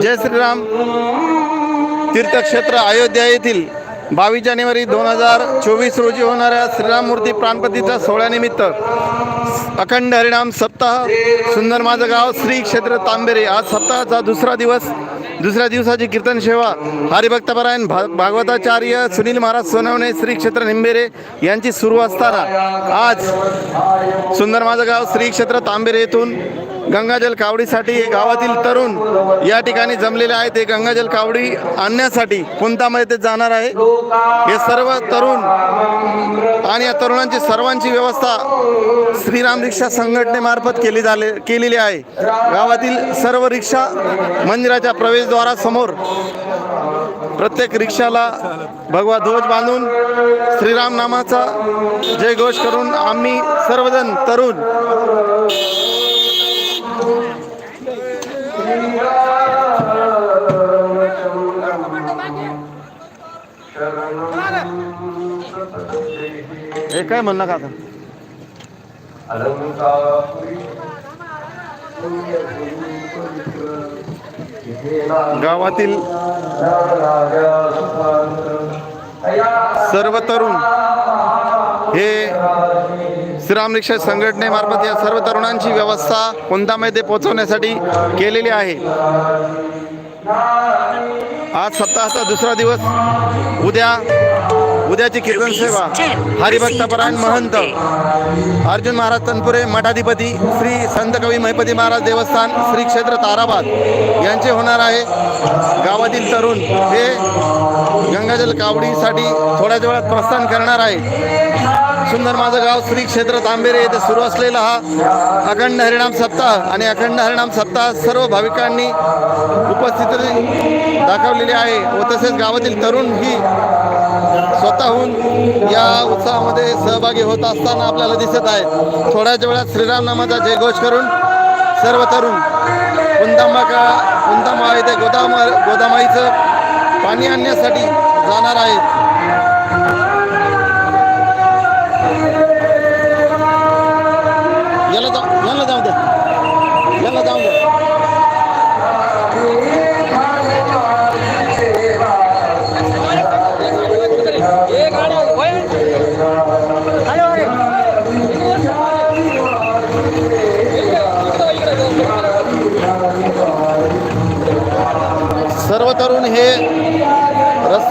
जय श्रीराम. तीर्थक्षेत्र अयोध्या येथील बावीस जानेवारी दोन हजार चोवीस रोजी होणाऱ्या श्रीराम मूर्ती प्राणपतीच्या सोहळ्यानिमित्त अखंड हरिणाम सप्ताह सुंदर माझं गाव श्री क्षेत्र तांबेरे. आज सप्ताहाचा दुसरा दिवस दुसऱ्या दिवसाची कीर्तन सेवा. हरिभक्तपरायण भा भागवताचार्य सुनील महाराज सोनवणे श्री क्षेत्र निंबेरे यांची सुरू असताना आज सुंदर माझं गाव श्री क्षेत्र तांबेरे येथून गंगाजल कावडीसाठी गावातील तरुण या ठिकाणी जमलेले आहेत. ते गंगाजल कावडी आणण्यासाठी पुंतामध्ये ते जाणार आहे. हे सर्व तरुण आणि या तरुणांची सर्वांची व्यवस्था श्रीराम रिक्षा संघटनेमार्फत केली झाले केलेली आहे. गावातील सर्व रिक्षा मंदिराच्या प्रवेशद्वारासमोर प्रत्येक रिक्षाला भगवा ध्वज बांधून श्रीराम नामाचा जयघोष करून आम्ही सर्वजण तरुण हे काय म्हणणं का आता? गावातील सर्व तरुण हे श्रीराम रिक्षा संघटनेमार्फत या सर्व तरुणांची व्यवस्था कोणतामध्ये पोहोचवण्यासाठी केलेली आहे. आज सप्ताहाचा दुसरा दिवस. उद्या उद्याची कीर्तन सेवा. हरिभक्तपरायण महंत. अर्जुन महाराज तनपुरे मठाधिपती श्री संत कवी महिपती महाराज देवस्थान श्री क्षेत्र ताराबाद यांचे होणार आहे. गावातील तरुण हे गंगाजल कावडीसाठी थोड्याच वेळात प्रस्थान करणार आहे. सुंदर माझं गाव श्री क्षेत्र तांबेरे येथे सुरू असलेला हा अखंड हरिणाम सप्ताह आणि अखंड हरिणाम सप्ताह सर्व भाविकांनी उपस्थिती दाखवलेली आहे व तसेच गावातील तरुण ही स्वतःहून या उत्सवामध्ये सहभागी होत असताना आपल्याला दिसत आहे. थोड्याच वेळात श्रीराम नामाचा जयघोष करून सर्व तरुण गुंदामाका का येथे गोदामा गोदामाईचं पाणी आणण्यासाठी जाणार आहेत.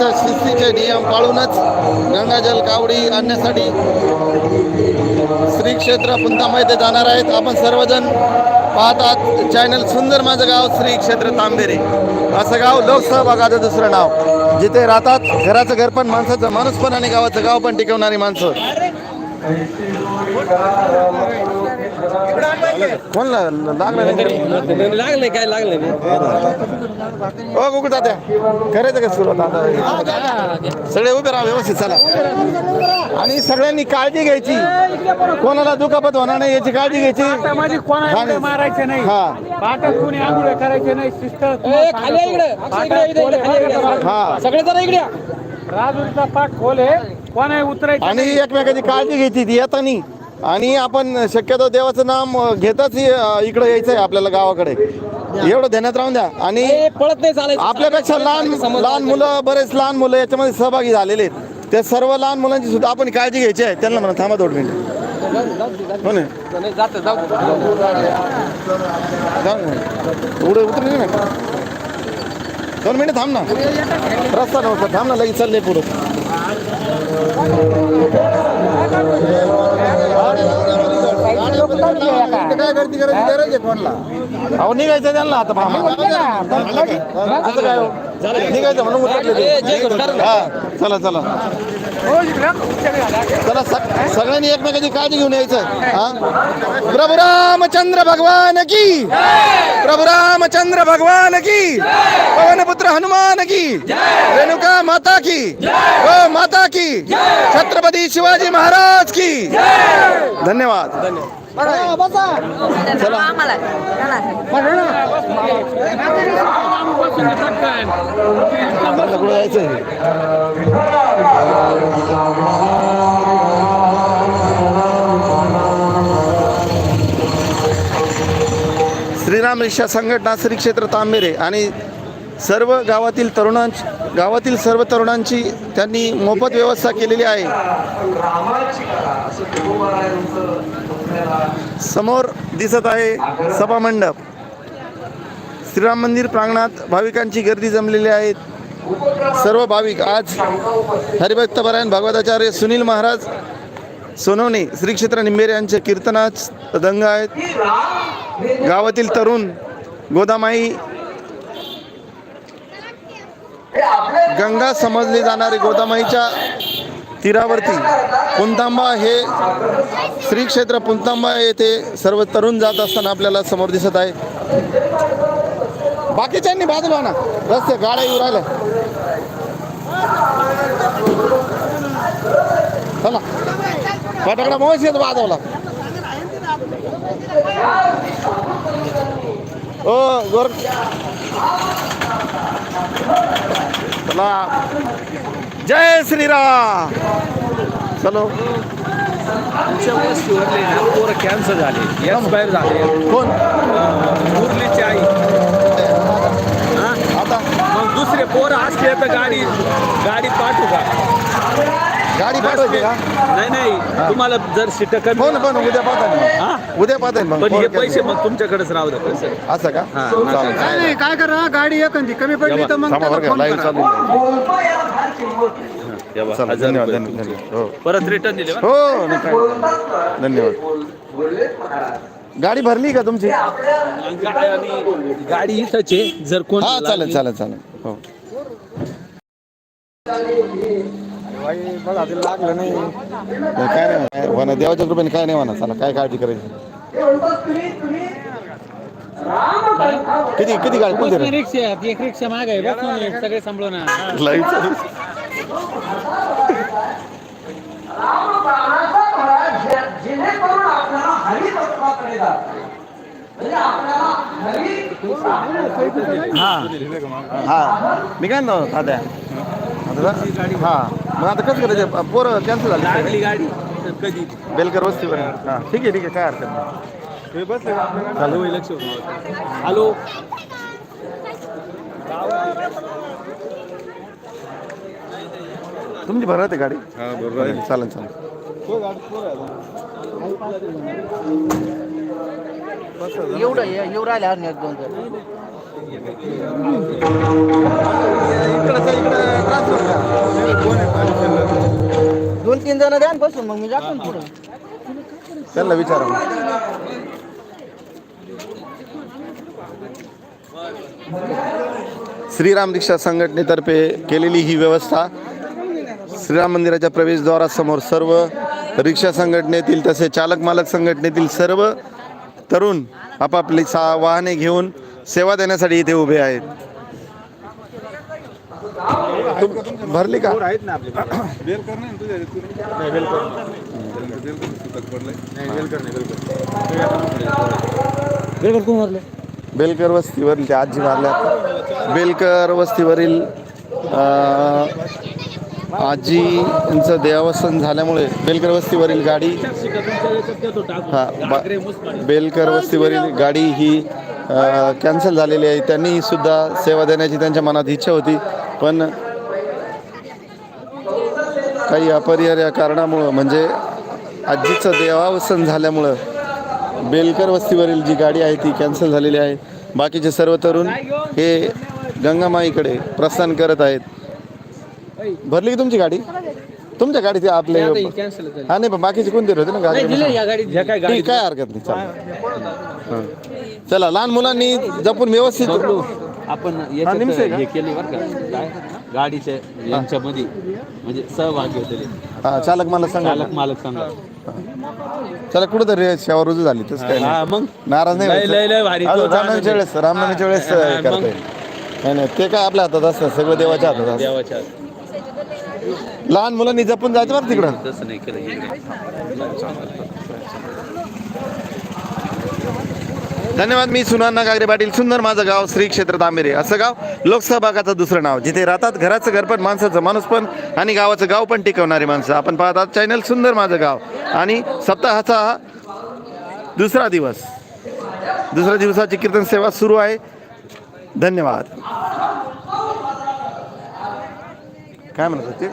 रस्त्या शिस्तीचे नियम पाळूनच गंगाजल कावडी आणण्यासाठी श्री क्षेत्र पुंतामध्ये जाणार आहेत. आपण सर्वजण पाहतात चॅनल सुंदर माझं गाव श्री क्षेत्र तांबेरे. असं गाव लोकसहभागाचं दुसरं नाव. जिथे राहतात घराचं घर पण माणसाचं माणूस पण आणि गावाचं गाव पण टिकवणारी माणसं. कोण ला- लागलं नाही? लागले काय? लागले ओ गुगु करायचं का सुरुवात आता? सगळे उभे राहा व्यवस्थित चला. आणि सगळ्यांनी काळजी घ्यायची. कोणाला दुखापत होणार नाही याची काळजी घ्यायची. हा कोणाला. मारायचे नाही. हा. हा. सगळे जरा इकडे. राजुरीचा पाठ खोल आहे. कोणा उतरायचं आणि एकमेकाची काळजी घ्यायची ती येतानी आणि आपण शक्यतो देवाचं नाम घेतच इकडे यायचं आहे आपल्याला गावाकडे. एवढं ध्यानात राहून द्या. आणि पळत नाही चालायचं. आपल्यापेक्षा लहान लहान मुलं बरेच लहान मुलं याच्यामध्ये सहभागी झालेले आहेत. त्या सर्व लहान मुलांची सुद्धा आपण काळजी घ्यायची आहे. त्यांना म्हणा थांबा दोन मिनिट. हो ना? नाही, जातं, जाऊ दे. जाऊ. पुढे उतरले ना. दोन मिनिट थांब ना. रस्ता नव्हता. थांब ना लगेच चालले पुढे. काय गर्दी करायची गरज आहे अहो निघायचं त्यांना आता असं काय हो? निघायचं म्हणून उतरले ते. हा चला चला. चला स- सगळ्यांनी एकमेकाची काळजी घेऊन यायचं. हा? प्रभू रामचंद्र भगवान की? प्रभू रामचंद्र भगवान की? पवनपुत्र हनुमान की? रेणुका माता की? व माता की? छत्रपती शिवाजी महाराज की? धन्यवाद. चला आम्हाला आपल्याला कुठं जायचं श्रीराम श्रीराम रिक्षा संघटना श्री क्षेत्र तांबेरे आणि सर्व गावातील तरुणांची गावातील सर्व तरुणांची त्यांनी मोफत व्यवस्था केलेली आहे. समोर दिसत आहे सभा मंडप श्रीराम मंदिर प्रांगणात भाविकांची गर्दी जमलेली आहे. सर्व भाविक आज हरिभक्त परायण भगवताचार्य सुनील महाराज सोनवणे श्री क्षेत्र निंबेरे यांचे कीर्तनात दंग आहेत. गावातील तरुण गोदामाई गंगा समजली जाणारी गोदामाईच्या तीरावरती पुंतांबा हे श्री क्षेत्र पुंतांबा येथे सर्व तरुण जात असताना आपल्याला समोर दिसत आहे. बाकीच्यांनी बाजूला ना रस्ते गाड्या येऊ राहिल्या. चला. फटाकडा मोस येत वाजवला ओ हो, गोर चला. जय श्रीराम. चलो. आमच्या वस्तीवरले ना पोरं कॅन्सर झाले. एक्सपायर झाले. कोण? मुरलीची आई. हा? आता? मग दुसरे पोरं असले तर गाडी गाडी पाठवू का? गाडी पाठवायची का? नाही नाही. तुम्हाला जर सीट कमी पण उद्या पाहता हा? उद्या पाहता पण हे मग पैसे मग तुमच्याकडेच राहू द्या पैसे. असं का? हा. नाही काय करा? गाडी एखादी कमी पडली तर मग लाईव्ह. चालू. चला धन्यवाद. हो. परत रिटर्न दिले. हो नाही, काय- धन्यवाद. गाडी भरली का तुमची? हा गा- आणि गाडी इथंच आहे. जर कोण चालेल चालेल चालेल. हो. नाही, काय नाही. काय म्हणा देवाच्या कृपेने काय नाही म्हणा. चला काय काळजी करायची? किती किती गाडी? कोणती? रिक्षा आहे, एक रिक्षा माग आहे. बस ना, सगळे सांभाळून. लाईव्ह चालू जेणेकरून आपल्याला हरितत्वाकडे जात म्हणजे आपल्याला हरी हा। हा मी काय ना दाद्या हा मग आता कसं करायचं पोरं कॅन्सल झाली गाडी कधी बेलकर वस्तीवर हा ठीक आहे ठीक आहे काय हरकत नाही चालू। आहे, लक्ष हॅलो। तुमची भरत आहे गाडी? हा बरोबर चालेल चालेल एवढं एवढं राहिले एक दोन दोन तीन जण द्या ना बसून मग मी जातो पुढे. त्यांना विचारा श्रीराम दीक्षा संघटनेतर्फे केलेली ही व्यवस्था श्रीराम मंदिराच्या प्रवेशद्वारासमोर सर्व रिक्षा संघटनेतील तसे चालक मालक संघटनेतील सर्व तरुण आपापली सा वाहने घेऊन सेवा देण्यासाठी इथे उभे आहेत. भरली का? बेलकर वस्तीवरील त्या आजी मारल्या बेलकर वस्तीवरील आजी यांचं देहावसन झाल्यामुळे बेलकर वस्तीवरील गाडी हा बा- बेलकर वस्तीवरील गाडी ही कॅन्सल झालेली आहे. त्यांनी सुद्धा सेवा देण्याची त्यांच्या मनात इच्छा होती. पण काही अपरिहार्य कारणामुळं म्हणजे आजीचं देवावसन झाल्यामुळं बेलकर वस्तीवरील जी गाडी आहे ती कॅन्सल झालेली आहे. बाकीचे सर्व तरुण हे गंगामाईकडे प्रस्थान करत आहेत. भरली की तुमची गाडी? तुमच्या गाडी ते आपले हा नाही पण बाकीचे कोणते होते ना गाडी? काय गाडी ठीक काय हरकत नाही चालेल हां. चला लहान मुलांनी जपून व्यवस्थित आपण याच्यात निमसे का? हे केले बरं का. काय? गाडीच्या यांच्यामध्ये. म्हणजे सहभागी होते हा चालक मला सांगा. चालक मालक सांगा. चला कुठेतरी सेवा रुजू झाली तसं काय हा नाही मग? नाराज नाही लय- व्हायचं. लय- लय भारी. अजून तो रामनवमीच्या वेळेस रामनवमीच्या वेळेस हा, मग. नाही नाही ते काय आपल्या हातात असतं सगळं देवाच्या हातात असतं. देवाच्या लहान मुलांनी जपून जायचं बरं तिकडं. तसं नाही केलं नाही. धन्यवाद मी सुनाना गागरे पाटील. सुंदर माझं गाव श्री क्षेत्र तांबेरे. असं गाव लोकसभा भागाचं दुसरं नाव. जिथे राहतात घराचं घर पण माणसाचं माणूस पण आणि गावाचं गाव पण टिकवणारी माणसं. आपण पाहतात चॅनल सुंदर माझं गाव. आणि सप्ताहाचा दुसरा दिवस. दुसऱ्या दिवसाची कीर्तन सेवा सुरू आहे. धन्यवाद. काय म्हणत होते